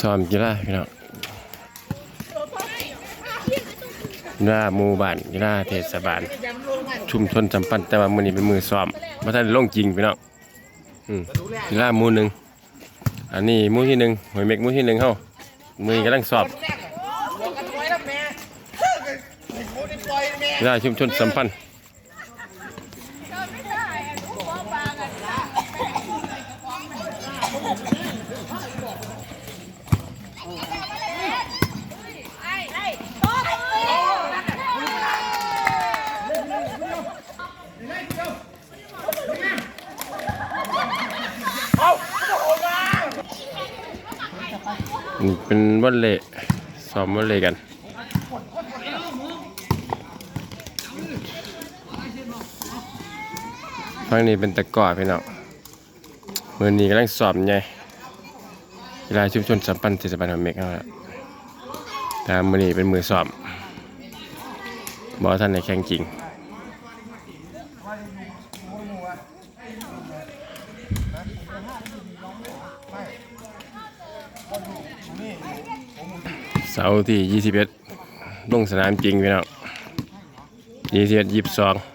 ซ้อมกีฬาพี่น้องกีฬาหมู่บ้านกีฬาเทศบาล ชุมชนจำปันแต่ว่ามือนี้เป็นมือซ้อมบ่ทันลงจริงพี่น้องอืมกีฬาหมู่หนึ่งอันนี้หมู่ที่หนึ่งหอยเม็กหมู่ที่หนึ่งเฮามือกำลังสอบ กีฬาชุมชนสัมพันธ์เป็นวอลเลย์ซ้อมวอลเลย์กัน ฝั่งนี้เป็นตะกร้อพี่น้องมือนี้กำลังสอบไงกีฬาชุมชนสัมพันธ์เทศบาลหัวเมกเอาละแต่มือนี้เป็นมือสอบบอท่านในแข่งจริงเสาร์ที่ 21 ลงสนามจริงพี่น้อง21 22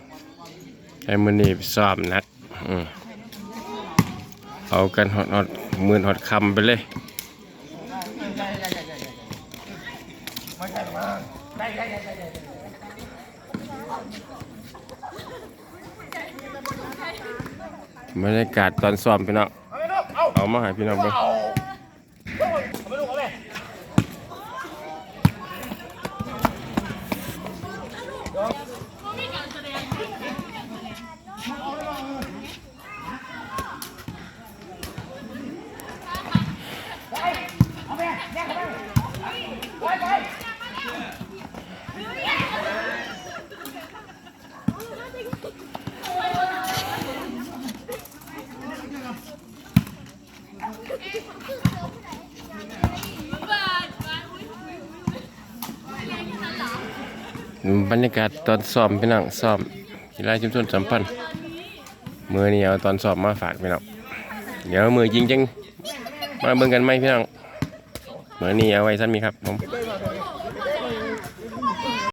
ไอ้มือนี้ซ้อมนักเอากันฮอดฮอดมื่นฮอดคำไปเลยบรรยากาศตอนซ้อมพี่น้องเอามาให้พี่น้องบิ่ง บรรยากาศตอนซ้อมพี่น้องซ้อมกีฬาชุมชนสัมพันธ์มือนี้เอาตอนซ้อมมาฝากพี่น้องเดี๋ยวมือจริงจังมาเบิ่งกันไหมพี่น้อง เหมือนนี่เอาไว้สั้นมีครับผม